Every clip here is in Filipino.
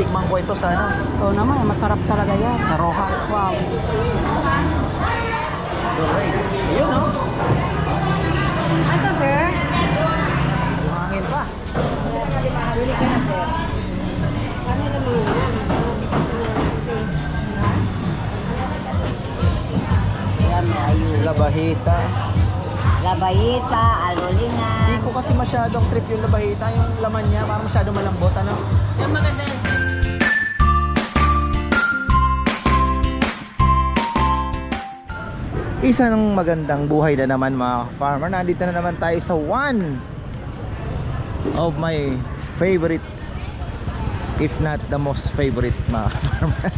Natikman ko ito sa ano, Oo naman, masarap talaga yan. sa Rojas. Wow. Ayun oh. Ito, sir. Buhangin pa. Bili ka na, sir. Ano naman may ayun. Labahita. Labayita, Hindi ko kasi masyadong trip yung labahita. Yung laman niya, parang masyadong malambot. Ano? Yung maganda yan. Isa ng magandang buhay na naman mga farmer. Nandito na naman tayo sa one of my favorite if not the most favorite mga farmer.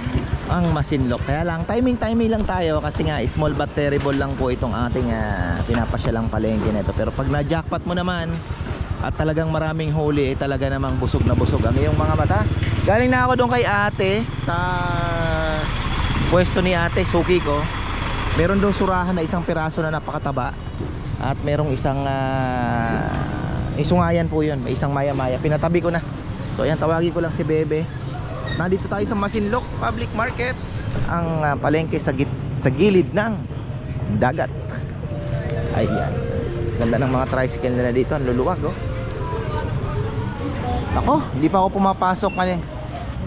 ang masinlok. Kaya lang timing-timing lang tayo kasi nga small but terrible lang po itong ating uh, pinapasyalang palengke nito. Pero pag na-jackpot mo naman at talagang maraming huli eh talaga namang busog na busog ang iyong mga mata. Galing na ako doon kay ate sa pwesto ni ate, suki ko. Meron doon surahan na isang piraso na napakataba at merong isang uh, isungayan po yun, may isang maya-maya. Pinatabi ko na. So ayan, tawagin ko lang si Bebe. Nandito tayo sa Masinloc Public Market. Ang ah, palengke sa, git sa gilid ng dagat. Ayan. Ganda ng mga tricycle nila dito. Ang luluwag oh. Ako, hindi pa ako pumapasok ngayon.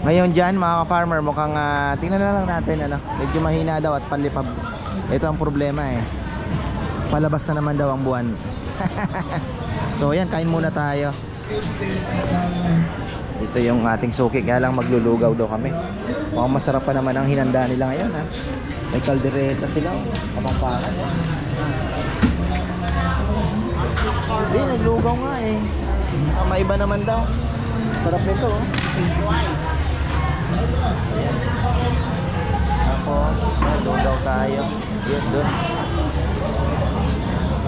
Ngayon dyan mga farmer mukhang ah, tingnan na lang natin ano. Medyo mahina daw at palipab. Ito ang problema eh. Palabas na naman daw ang buwan. so ayan, kain muna tayo. Ito yung ating suki, kaya lang maglulugaw daw kami. Mukhang masarap pa naman ang hinanda nila ngayon ha. May kaldereta sila, oh. kapangpangan. Hindi, naglugaw nga eh. Ah, maiba naman daw. Sarap nito oh. Tapos, lugaw tayo. Yun, dun.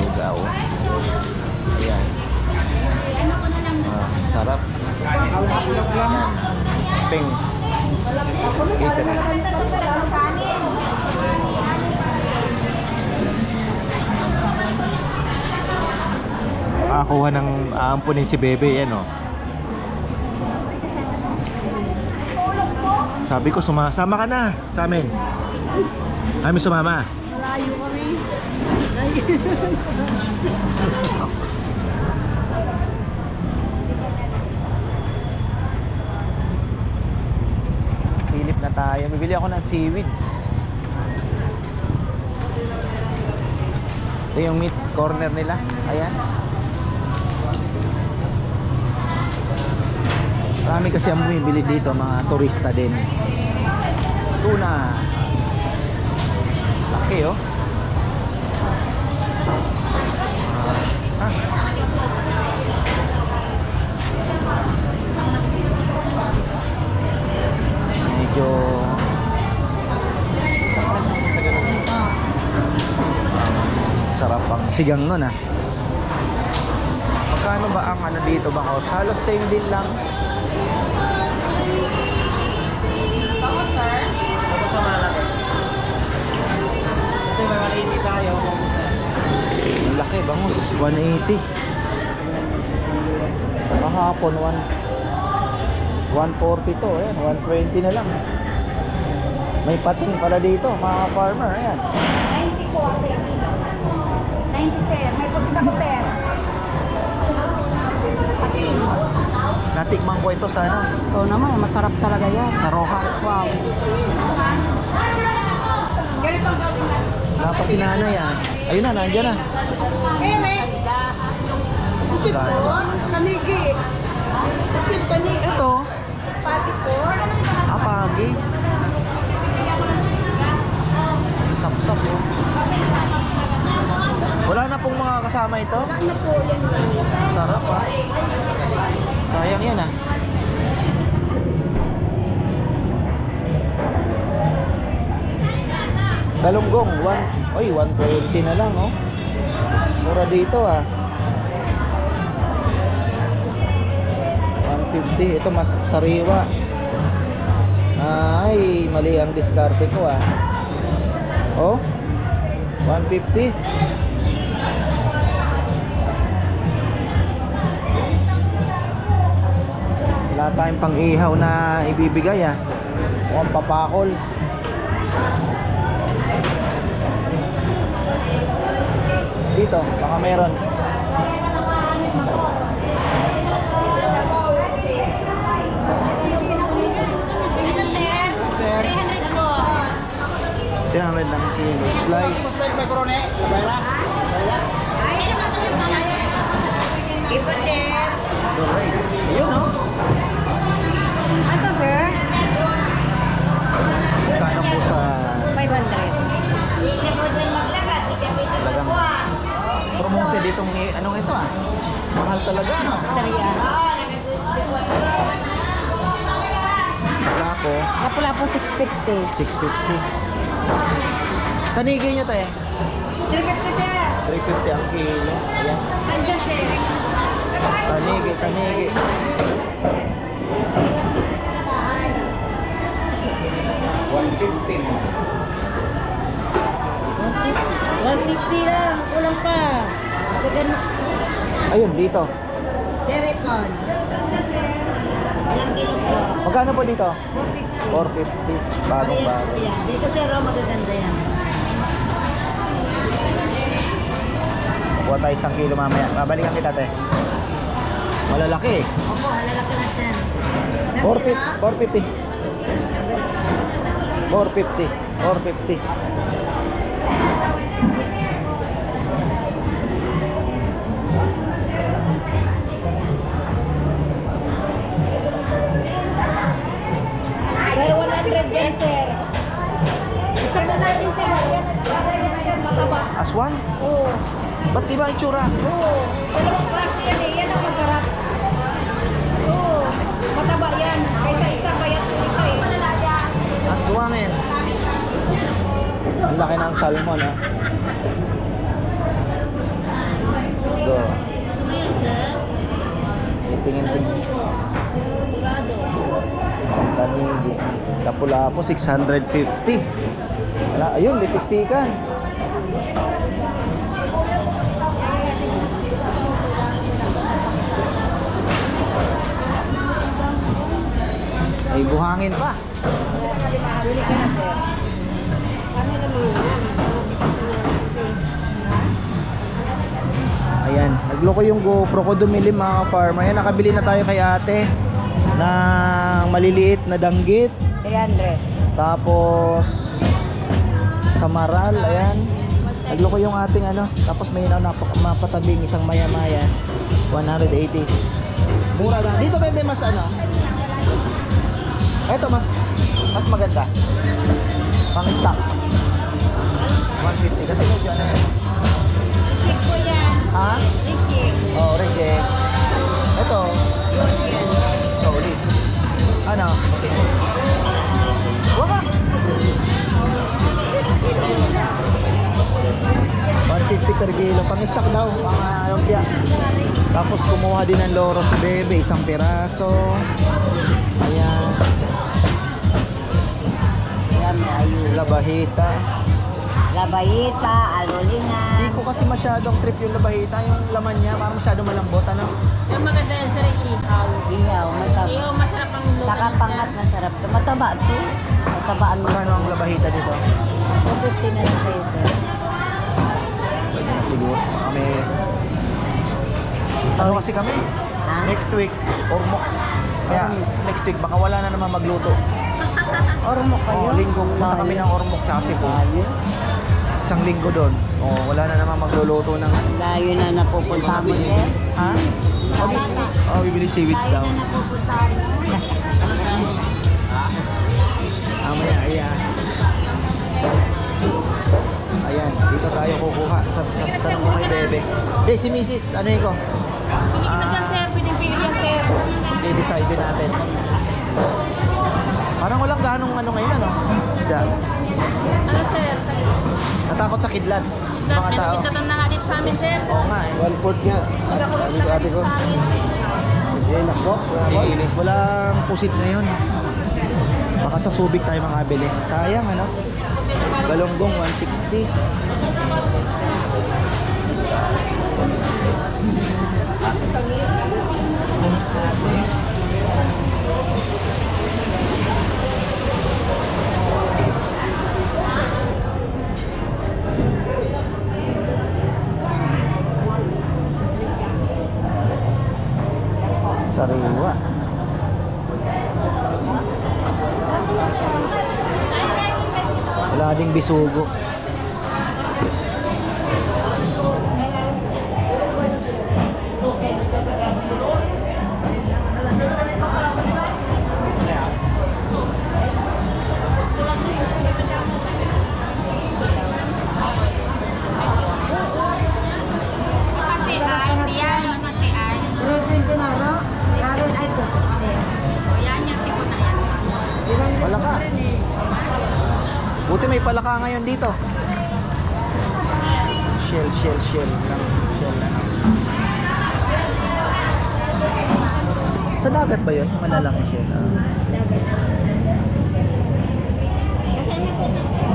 Lugaw. Ayan. Ah, sarap. Yan. Pings. Catering. Nakakuha ng aampunin si Bebe yan oh. Sabi ko sumasama ka na sa amin. Kami sumama. Malayo kami. Philip na tayo. Bibili ako ng seaweeds. Ito yung meat corner nila. Ayan. Marami kasi ang bumibili dito, mga turista din. Tuna. Laki oh. Ah. Medyo sarap ang sigang nun ah. Magkano ba ang ano dito ba Halos same din lang. Ako, sir. Ako sa malaki. Kasi mga 80 tayo. Ang laki, bangus. 180. Kahapon, 1 140 to. Ayan, 120 na lang. May pating pala dito, mga farmer. Ayan. 90 po, sir. 90, sir. May pusit ako, sir. Pating. Natikman ko ito sa ano, Oo naman, masarap talaga yan. sa Rojas. Wow. Pa si nanay ah. Ayun na, nandiyan na. Ere. Pusit po. Kanigi. Pusit pani. Ito. Apagi. Sapsap oh. Wala na pong mga kasama ito. Ano po yan? Sarap ah. Sayang yan ah. Galunggong, one, oy, 120 na lang oh. Mura dito ah. 150, ito mas sariwa. Ay, mali ang diskarte ko ah. Oh, 150. Wala tayong pang ihaw na ibibigay ah. Mukhang papakol. Dito, baka meron. 300 lang kilo. Slice. Iba, sir. Ayun no? Ano, sir? Magkano po sa 500. Hindi po dyan pwede Talagang- promoted itong anong ito ah? Mahal talaga no? Nagagod. Wala po. Kapula po 650. 650. Tanigin nyo tayo. 350, sir. 350 ang kilo. Ayan. Saan sir? Tanigi, tanigi. lang. Kulang pa. Magagano. Ayun, dito. Terepon. Magkano po dito? 450. 450. Bago po yan. Dito sir, oh, magaganda yan. Kuha tayo isang kilo mamaya. Babalikan kita te. Malalaki eh. Opo, halalaki na sir. 450. 450. 450. 450. Aswan? Oo. Ba't iba ang itsura? Oo. Dalawang klase yan eh. Yan ang masarap. Oo. Mataba yan. Kaysa isa payat yung isa eh. Aswanen. Ang laki ng salmon ha. Go. Tingin-tingin. Tanigi. Lapu-lapu, 650. Wala, ayun, lipistikan. Ay, buhangin pa. Bili ka na sir. Ayan, nagloko yung GoPro ko dumilim mga ka-farmer. Ayan, nakabili na tayo kay ate ng maliliit na danggit. 300. Tapos samaral, ayan. Nagloko yung ating ano. Tapos may na mapatabing isang maya-maya. 180. Mura lang. Dito may, may mas ano. Ito mas mas maganda. Pang stock. 150 kasi medyo ano. Check po yan. Ha? Check. Oh, reject. Per kilo. Pang-stock daw, mga lumpia. Tapos kumuha din ng loro si Bebe, isang piraso. Ayan, Ayan, ayun. labahita. Labayita, Hindi alulingan. ko kasi masyadong trip yung labahita. Yung laman niya, parang masyadong malambot. Ano? Yung maganda yan sir, ihaw. Ihaw, mataba. Ihaw, masarap ang luto Saka nun, pangat sir. na sarap. Mataba to. Matabaan mo. Magkano ang labahita dito? 250 na lang siguro. Kami... Ano kasi kami? Ha? Next week, ormok. Kaya next week, baka wala na naman magluto. Ormo kayo? Oh, linggo punta kami ng ormok Cebu. Layo. Isang linggo doon. Oh, wala na naman magluluto ng... Layo na napupunta mo, sir. Ha? Oh, oh, bibili seaweed Layo daw. na napupunta mo. Ayan. Dito tayo kukuha. Sa, sa, sa, sa kay Bebe. Hindi, si Mrs. Ano yun ko? Ka na dyan sir, pwedeng pili yan sir. I-decide din natin. Parang walang ganong ano ngayon, ano? Isda. Ano sir? Natakot sa kidlat. Lahat Mga may tao. nagkatan na nga dito sa amin sir. Oo nga eh. One fourth nga. Nagkakulot Sabi na ko dito ko. sa amin. Eh, nako. Walang pusit ngayon. Baka sa Subic tayo makabili. Sayang ano? Galonggong 160. Sariwa. Wala ding bisugo. Dagat ba yun? Malalaki shell. Ah. Yun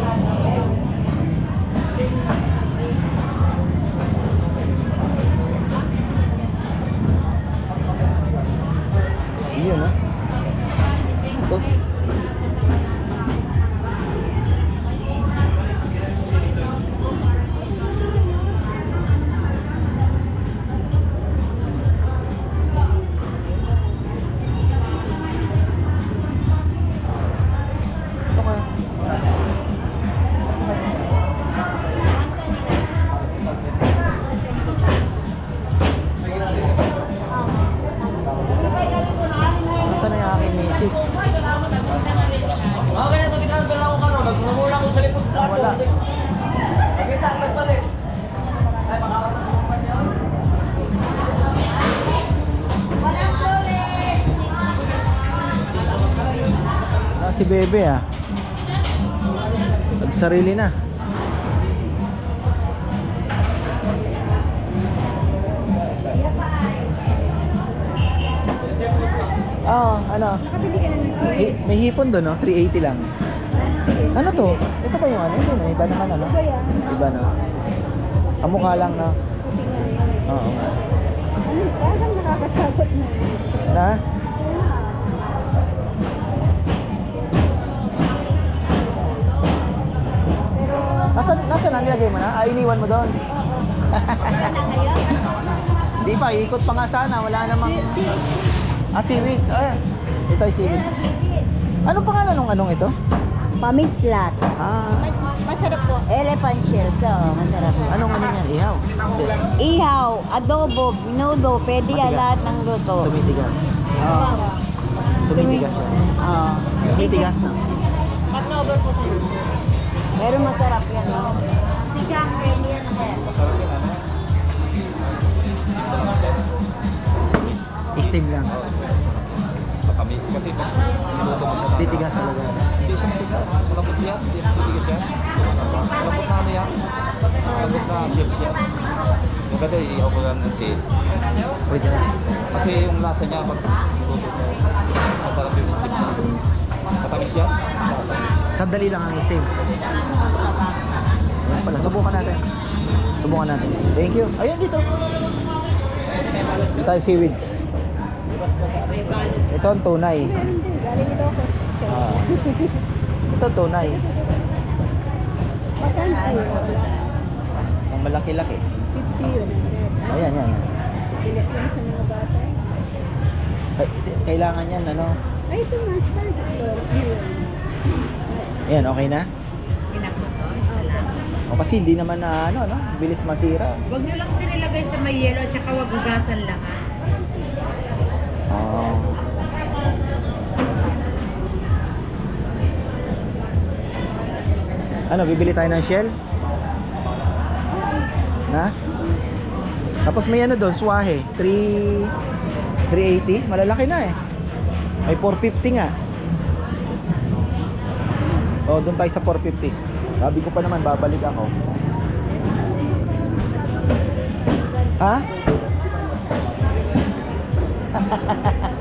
si Bebe ah. Nagsarili na. Oo, ano? Nakabili ka na ng sili. Hi- may hipon doon, no? 380 lang. Ano to? Ito ba yung ano? Hindi na, iba naman ano? Iba yan. Iba no? Kamukha lang no? Oo. Ano? Parang nakakatakot na. Na? Nilagay mo na? Ah, iniwan mo doon. wala na kayo? Di pa, ikot pa nga sana. Wala namang... Ah, seaweed. Ah, ito ay seaweed. Ano pangalan ng anong ito? Pamislat. Ah, Masarap po. Elephant shells. Oo, masarap. anong ano yan? Ihaw. Ihaw, adobo, minudo, pwede yan Matigas. lahat ng luto. Tumitigas. Oo. Tumitigas yan. Oo. Tumitigas na. Tatlo over po sir. Pero masarap yan. no? Ready yan sir. Steam lang. Matamis kasi mas niluto mo siya. Titigas talaga. Hindi siya matigas. Malambot yan. Hindi siya matigas yan. Malambot na ano yan. Malambot na chips yan. Yung ganda, iihaw ko lang ng taste. Pwede na. Kasi yung lasa niya pag niluto mo. Masarap yung steam. Matamis yan. Sandali lang ang steam. Pala, subukan natin. Subukan natin. Thank you. Ayun dito. Ito tayo seaweeds. Ito ang tunay. Ah. Ito tunay. Ang malaki-laki. 50 yun. Ayan, yan. yan. Pilas lang sa mga bata. Ay, kailangan yan, ano? Ay, ito master. Ayan, okay na? O kasi hindi naman na, ano, no? Bilis masira. Huwag nyo lang sila ilagay sa may yelo at saka wag hugasan lahat. Oh. Ano, bibili tayo ng shell? Na? Tapos may ano doon, swahe. 3 380, malalaki na eh. May 450 nga. Oh, doon tayo sa 450. Sabi ko pa naman babalik ako. Ha?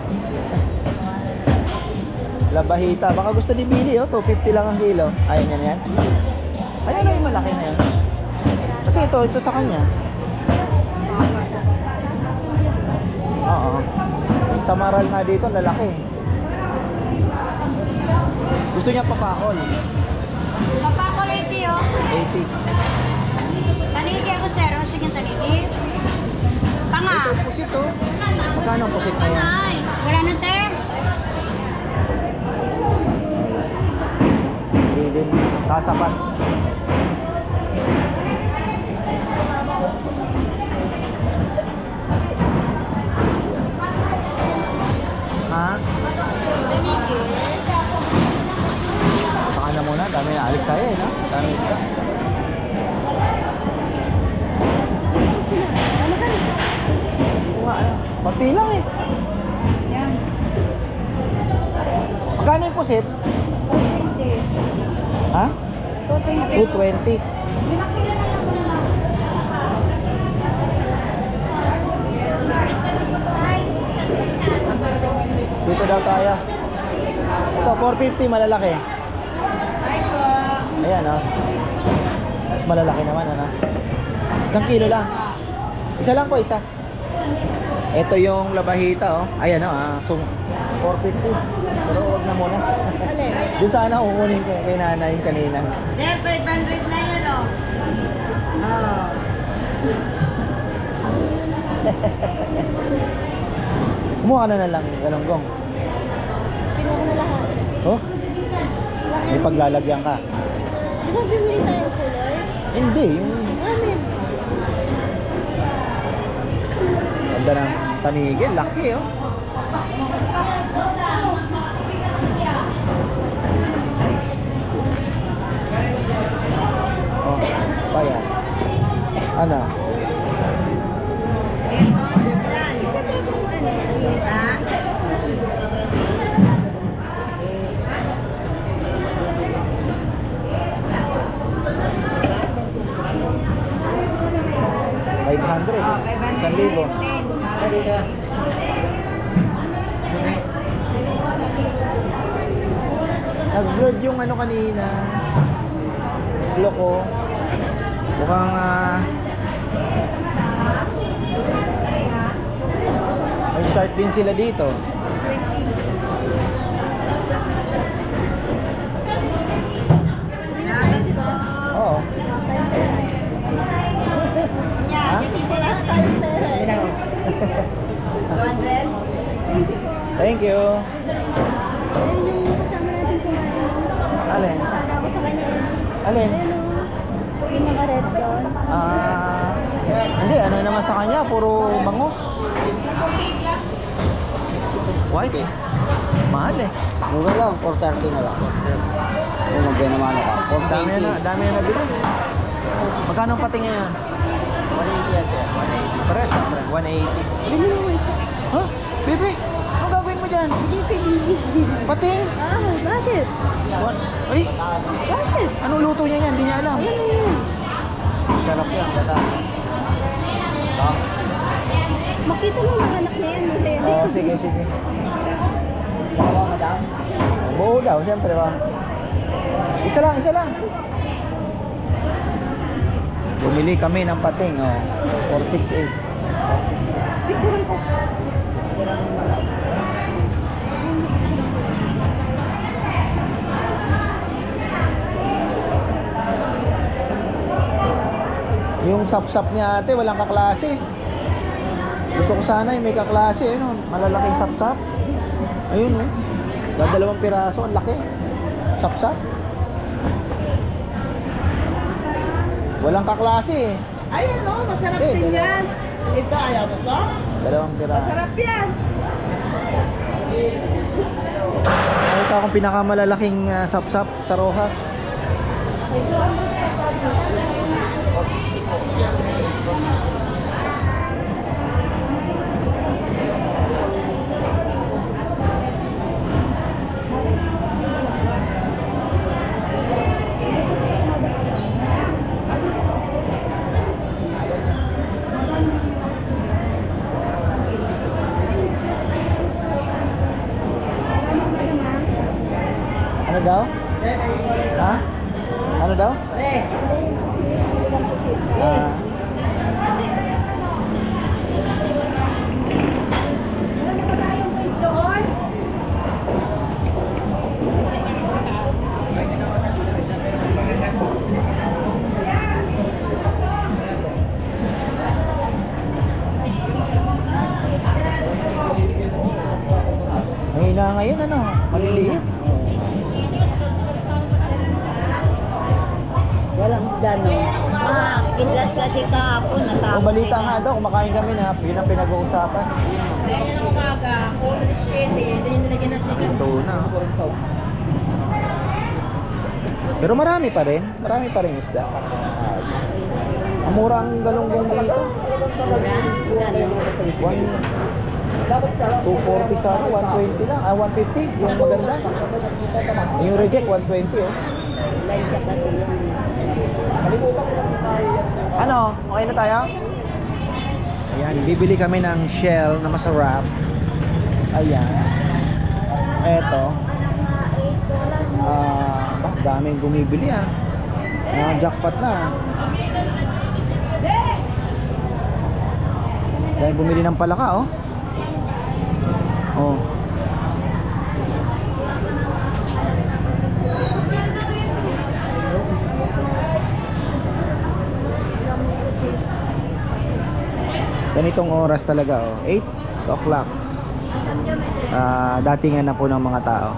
Labahita. Baka gusto ni Billy, oh. 250 lang ang kilo. Ayaw niya na yan. Ayaw na yung malaki na yan. Kasi ito, ito sa kanya. Oo. Yung samaral nga dito, lalaki. Gusto niya papakol. Papakulit yun. 80. Tanigi ako sir. Ang sige tanigi. Tanga. Ito, pusit oh. Magkano ang pusit na yan? Ay, wala na te. Bilin. Kasapan. Ha? Muna, dami na alis tayo eh, no? Dami isda. Pati lang eh. Magkano yung pusit? Ha? 220. Dito daw tayo. Ito, 450 malalaki. Ayan, oh. Mas malalaki naman, ano? Isang kilo lang. Isa lang po, isa. Ito yung labahita, oh. Ayan, oh. Ah. So, 450. Pero wag na muna. Doon sana kukunin ko kay nanay kanina. There, 500 na yun oh. Oh. Kumuha ka na na lang, galonggong. Pinuha na lahat. Oh? May paglalagyan ka. Di ba bibili tayo kulay? Hindi, yung Amin. ganda ng tanigil, laki oh. Oh, pa yan. Ano? Five hundred. Oh, 500 Isang libo. Nag-vlog yung ano kanina. Loko. Mukhang ah, may shark din sila dito. Thank you. Alin? Alin? Yung mga red doon. Ah, hindi, ano naman sa kanya, puro bangus. White eh. Mahal eh. Mura lang, 430 na lang. Kung magbenamano ka, Dami na, 420. dami na nabili. Magkano ang pating ngayon? 180 yan sir, 180. Pares, ah, pre. 180. Bili mo isa. Ha? Bebe, mo dyan? Hindi bili. Pating? Ah, bakit? One. Ay, Bakit? anong luto niya yan? Hindi niya alam. Yun? Sarap yan, gata. Makita lang ang anak na yan. Oo, oh, sige, sige. Buo daw, siyempre ba? Isa lang, isa lang. Bumili kami ng pating, oh. 468. Picture ko. Yung sap-sap ni ate, walang kaklase. Gusto ko sana yung may kaklase, ano, malalaking sap-sap. Ayun, oh. Dadalawang piraso, ang laki. Sap-sap. Walang kaklase eh. Ayun oh, masarap Eh, din dalawa. yan. Ito, ayaw mo to? Dalawang piraso. Masarap yan. Nakita akong pinakamalalaking uh, sap-sap sa Rojas. Ano daw? Ha? Ano daw? Ah. Ang ina ngayon ano, maliliit. Dano. Ah, kidlat kasi kahapon. Natapos balita nga daw, kumakain kami na, yun ang pinag-uusapan. Kaya ng umaga, kung si Shede, doon yung nilagyan sigaw. Ito na. Pero marami pa rin, marami pa rin isda. Ang mura ang galunggong dito. One, 240 sa ano, 120 lang. Ah, 150, yung maganda. Yung reject, 120 oh. Ano? Okay na tayo? Ayan, bibili kami ng shell na masarap. Ayan. Eto. Ah, bah, daming bumibili ah. Ah, jackpot na. Dahil bumili ng palaka oh. Oh. Ganitong oras talaga oh. 8 o'clock. Ah, datingan na po ng mga tao.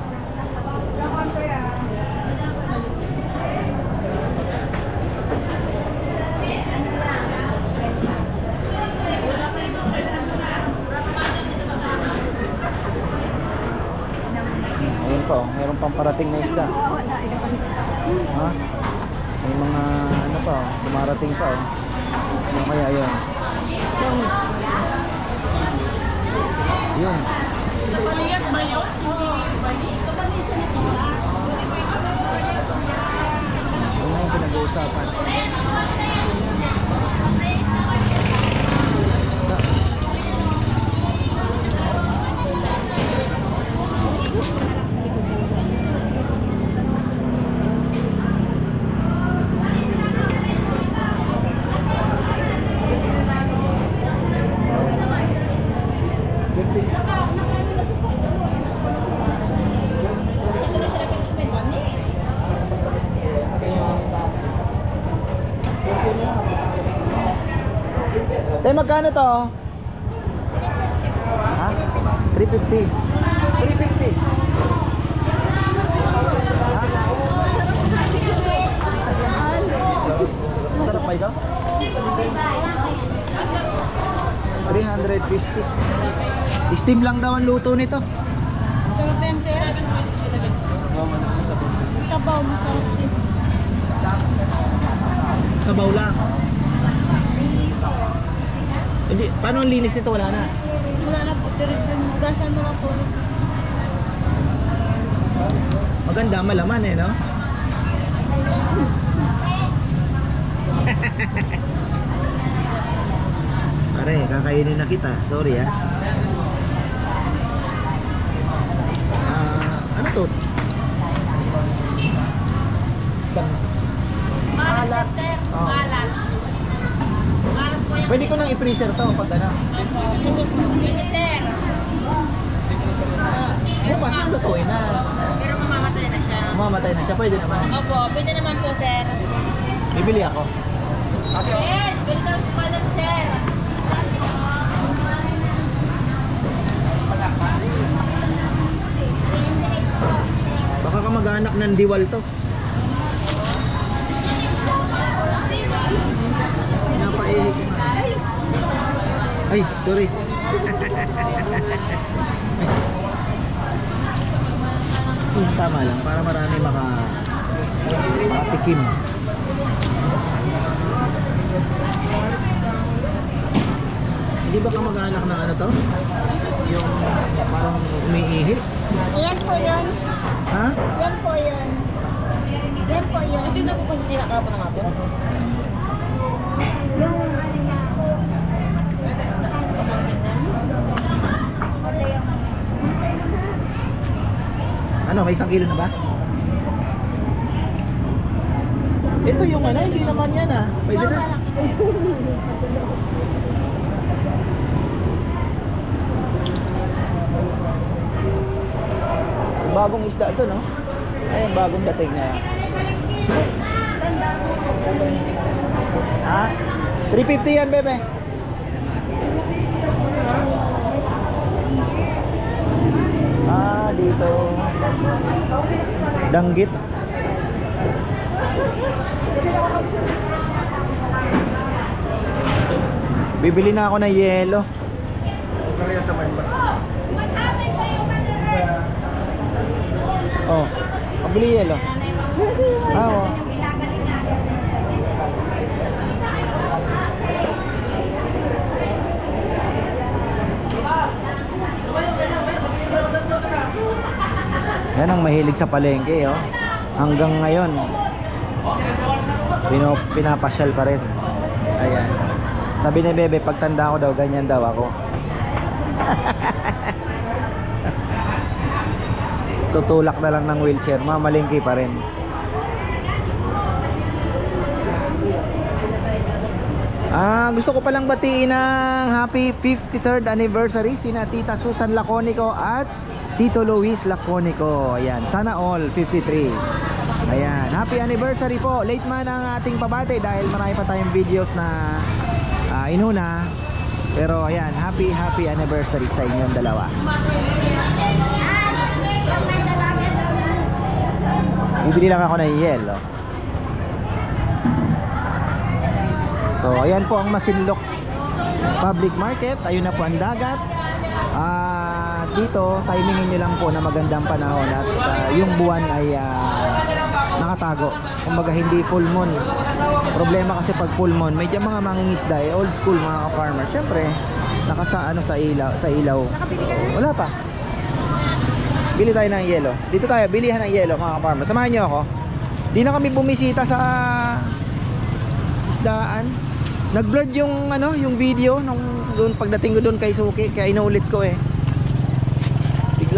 Ayun pa oh, meron pang parating na isda. Ha? May mga ano pa dumarating pa oh. Ano kaya yun? Yun. Yun na yung pinag-uusapan. Tay, magkano to? Ha? 350. 350. Masarap ba ito? 350. Steam lang daw ang luto nito. Sarap yan, sir. Sabaw, masarap din. Sabaw lang. Hindi, paano ang linis nito? Wala na. Wala na po, diretso. Gasan mo lang po. Maganda, malaman eh, no? Pare, kakainin na kita. Sorry. Ah, ano to? Stan- Malat, sir. Oh. Malat. Malat po yung Pwede ko nang i-freezer to pag ano. Pwede, sir. Ah, bukas na lutuin na. Pero mamamatay na siya. Mamatay na siya. Pwede naman. Opo, pwede naman po, sir. Bibili ako. Sir, pwede naman po pala, sir. Baka ka mag-anak ng diwal to. Napaihi ko nga. Ay, sorry. Hmm, tama lang, para marami maka makatikim. Hindi ba ka mag-anak ng ano to? Yung parang umiihi? Yan po yun. Ha? Yan po yun. Yan po yun. Hindi na po kasi kinakapa ng apo. Yung ano niya. Ano, may isang kilo na ba? Ito yung ano, hindi naman yan ah. Pwede na. Bagong isda to, no? Ay, bagong dating na yan. Ha? 350 yan, bebe. Ah, Danggit. Bibili na ako ng yelo. Oh, pabili yelo. Ah, oh. Yan ang mahilig sa palengke, oh. Hanggang ngayon, pino, pinapasyal pa rin. Ayan. Sabi ni Bebe, pagtanda ko daw, ganyan daw ako. Tutulak na lang ng wheelchair, mamalingki pa rin. Ah, gusto ko palang batiin ng happy 53rd anniversary sina Tita Susan Laconico at Tito Luis Laconico. Ayan, sana all 53. Ayan, happy anniversary po. Late man ang ating pabate dahil marami pa tayong videos na ah, inuna. Pero ayan, happy happy anniversary sa inyong dalawa. Bibili lang ako ng yelo. So, ayan po ang Masinlok Public Market. Ayun na po ang dagat. Ah, dito, timingin nyo lang po na magandang panahon at ah, yung buwan ay ah, nakatago. Kumbaga hindi full moon. Problema kasi pag full moon, medyo mga mangingisda eh, old school mga ka-farmer. Syempre, nakasa ano sa ilaw, sa ilaw. Wala pa. Bili tayo ng yelo. Dito tayo, bilihan ng yelo mga ka-farmer. Samahan nyo ako. Di na kami bumisita sa isdaan. Nag-blurred yung ano, yung video nung doon pagdating ko doon kay Suki, kaya inulit ko eh.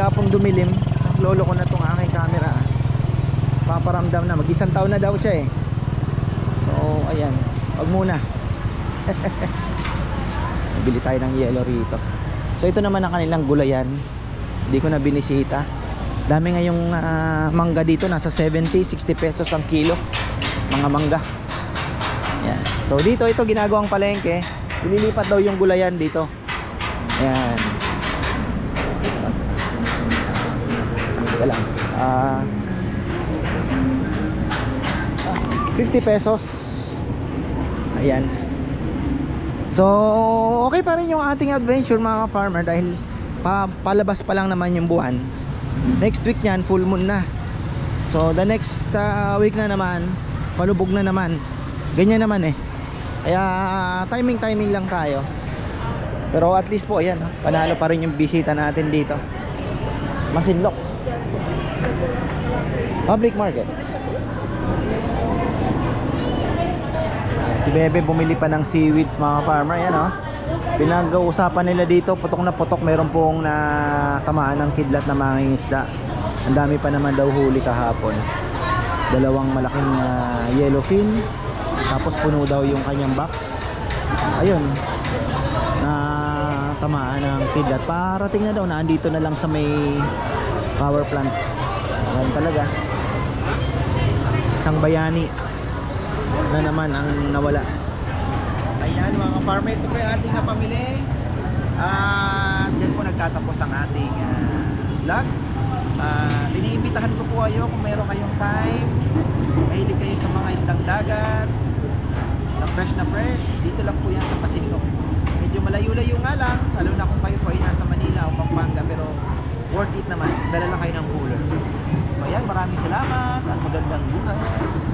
Bigla pong dumilim. Lolo ko na tong aking camera. Paparamdam na, mag-isang taon na daw siya eh. So, ayan. Wag muna. Bili tayo ng yellow rito. So, ito naman ang kanilang gulayan. Hindi ko na binisita. Dami ngayong ah, mangga dito, nasa 70, 60 pesos ang kilo. Mga mangga. Yan. So dito ito ginagawang palengke. Ililipat daw yung gulayan dito. Ayan. Teka lang. Ah 50 pesos. Ayan. So, okay pa rin yung ating adventure mga farmer dahil pa, palabas pa lang naman yung buwan. Next week niyan, full moon na. So, the next ah, week na naman, palubog na naman. Ganyan naman eh. Kaya timing-timing lang tayo. Pero at least po, ayan, panalo pa rin yung bisita natin dito. Masinlok. Public market. Si Bebe bumili pa ng seaweeds mga farmer, yan oh. Pinag-uusapan nila dito, putok na putok, meron pong natamaan ng kidlat na mga isda. Ang dami pa naman daw huli kahapon. Dalawang malaking ah, yellowfin, tapos puno daw yung kanyang box. Ayun. Na tamaan ng kidlat. Parating na daw na andito na lang sa may power plant. Ayan talaga. Isang bayani na naman ang nawala. Ayan mga farmer, ito po ating napamili. At dyan po nagtatapos ang ating ah, vlog. Uh, iniimbitahan ko po kayo kung meron kayong time. Mahilig kayo sa mga isdang dagat. Na fresh na fresh. Dito lang po yan sa Pasinlok. Medyo malayo-layo nga lang. Lalo na kung kayo po ay nasa Manila o Pampanga. Pero worth it naman. Dala lang kayo ng cooler. Ayan, maraming salamat at magandang buhay.